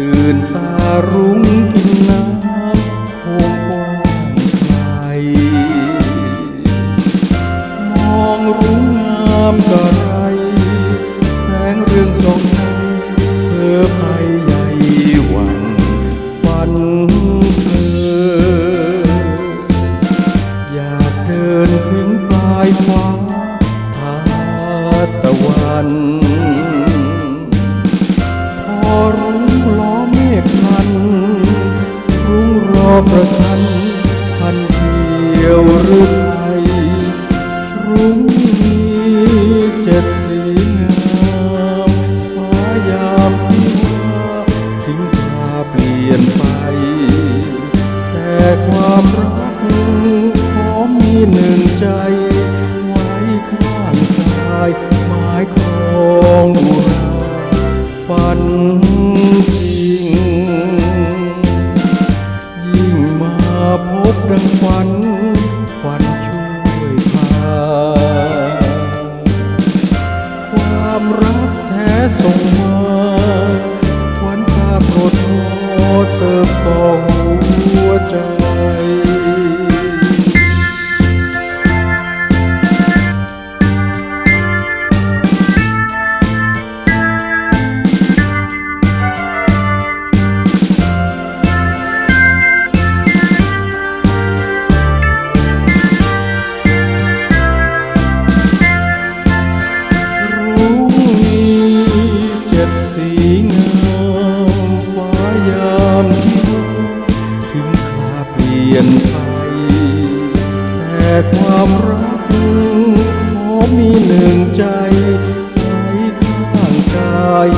ตื่นตารุ้งกินน้ำโคงกว้างไกลมองรุ้งงามกะไร แสงเรืองส่องในเธอไปใหญ่หวังฝันเธอ อยากเดินถึงปลายฟ้า ใจ ไว้ข้างกายหมายครองอุราฝันจริง ยิ่งมาพบดังฝันฝันช่วยพา ความรักแท้ส่งมาควันตาโปรดโทษเติมต่ นไทย แต่ความรักขอมีหนึ่งใจไว้ข้างกาย